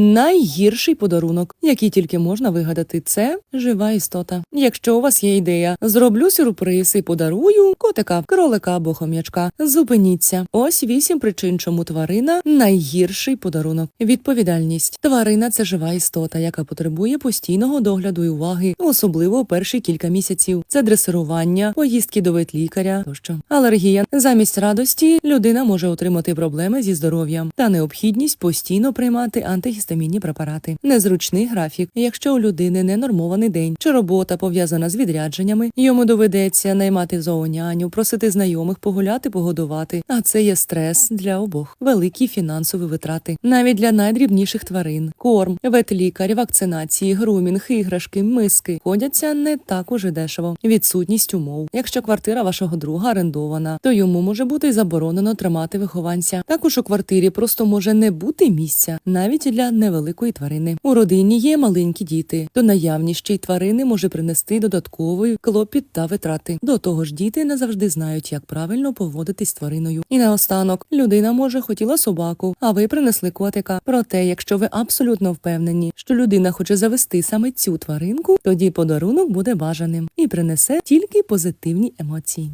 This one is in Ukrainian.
Найгірший подарунок, який тільки можна вигадати, це жива істота. Якщо у вас є ідея, зроблю сюрприз і подарую котика, кролика або хом'ячка. Зупиніться. Ось вісім причин, чому тварина найгірший подарунок. Відповідальність. Тварина це жива істота, яка потребує постійного догляду і уваги, особливо перші кілька місяців. Це дресирування, поїздки до ветлікаря тощо. Алергія замість радості людина може отримати проблеми зі здоров'ям та необхідність постійно приймати антигістамінні препарати. Незручний графік. Якщо у людини ненормований день чи робота пов'язана з відрядженнями, йому доведеться наймати зооняню, просити знайомих погуляти, погодувати. А це є стрес для обох. Великі фінансові витрати, навіть для найдрібніших тварин, корм, ветлікар, вакцинації, грумінг, іграшки, миски ходяться не так уже дешево. Відсутність умов. Якщо квартира вашого друга орендована, то йому може бути заборонено тримати вихованця. Також у квартирі просто може не бути місця навіть для невеликої тварини. У родині є маленькі діти, то наявність ще й тварини може принести додатковий клопіт та витрати. До того ж, діти не завжди знають, як правильно поводитись з твариною. І наостанок людина може хотіла собаку, а ви принесли котика. Проте, якщо ви абсолютно впевнені, що людина хоче завести саме цю тваринку, тоді подарунок буде бажаним і принесе тільки позитивні емоції.